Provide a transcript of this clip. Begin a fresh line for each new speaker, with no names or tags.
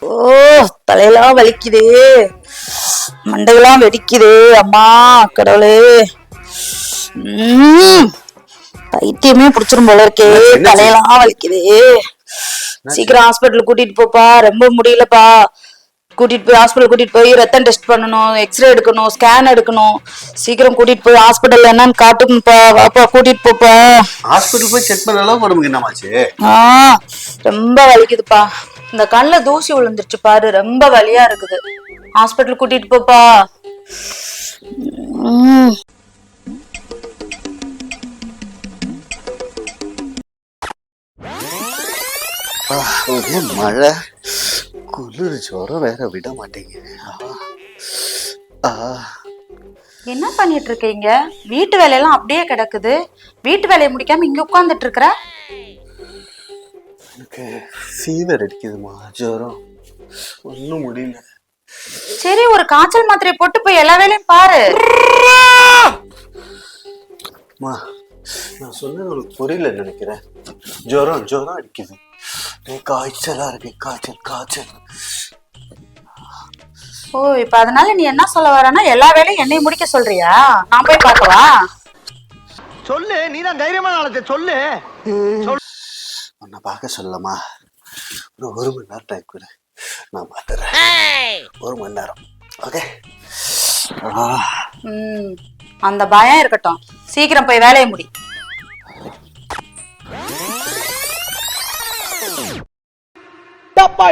ஓ தலையெல்லாம் வலிக்குதே. மண்டையெல்லாம் வெடிக்குதே அம்மா கடவுளே. பைத்தியமே புடிச்சிரும் போல இருக்கே? தலையெல்லாம் வலிக்குதே. சீக்கிரம் ஹாஸ்பிட்டல் கூட்டிட்டு போப்பா. ரொம்ப முடியலப்பா. கூட்டிட்டு போய் ஹாஸ்பிட்டல் கூட்டிட்டு போய் ரத்தம் டெஸ்ட் பண்ணணும் எக்ஸ்ரே எடுக்கணும் ஸ்கேன் எடுக்கணும். சீக்கிரம் கூட்டிட்டு போய் ஹாஸ்பிட்டல் என்னன்னு காட்டுங்கப்பா வாப்பா கூட்டிட்டு போப்பா
ஹாஸ்பிட்டல் போய் செக் பண்ண அளவுக்கு உடம்புக்கு என்னமாச்சு?
ஆ ரொம்ப வலிக்குதுப்பா. இந்த கண்ணுல தூசி விழுந்துருச்சு பாரு ரொம்ப வலியா இருக்குது. ஹாஸ்பிட்டல் கூட்டிட்டு போப்பா.
மழை. குளிர் ஜுரம் வேற விட. ஆ,
என்ன பண்ணிட்டு இருக்கீங்க வீட்டு வேலையெல்லாம் அப்படியே கிடக்குது. வீட்டு வேலையை முடிக்காம இங்க உட்கார்ந்துட்டு இருக்கிற
எனக்கு ஃபீவர் அடிக்குதுமா ஜுரம். ஒன்றும் முடியல.
சரி ஒரு காய்ச்சல் மாத்திரையை போட்டு போய் எல்லா வேலையும் பாரு.
நான் சொன்னது உனக்கு புரியல நினைக்கிறேன். ஜுரம் ஜுரம் அடிக்குது. காய்ச்சலா இருக்கு காய்ச்சல் காய்ச்சல்.
ஓ இப்ப அதனால நீ என்ன சொல்ல வரனா எல்லா வேலையும் என்னை முடிக்க சொல்றியா? நான் போய் பார்க்கவா?
சொல்லு நீதான் தைரியமான ஆளத்தை சொல்லு.
உன்னை பார்க்க சொல்லமா ஒரு ஒரு மணி நேரம் டைம் கொடு. நான் பார்த்துறேன் ஒரு மணி நேரம். ஓகே
ம். அந்த பயம் இருக்கட்டும். சீக்கிரம் போய் வேலையை முடி.
டப்பா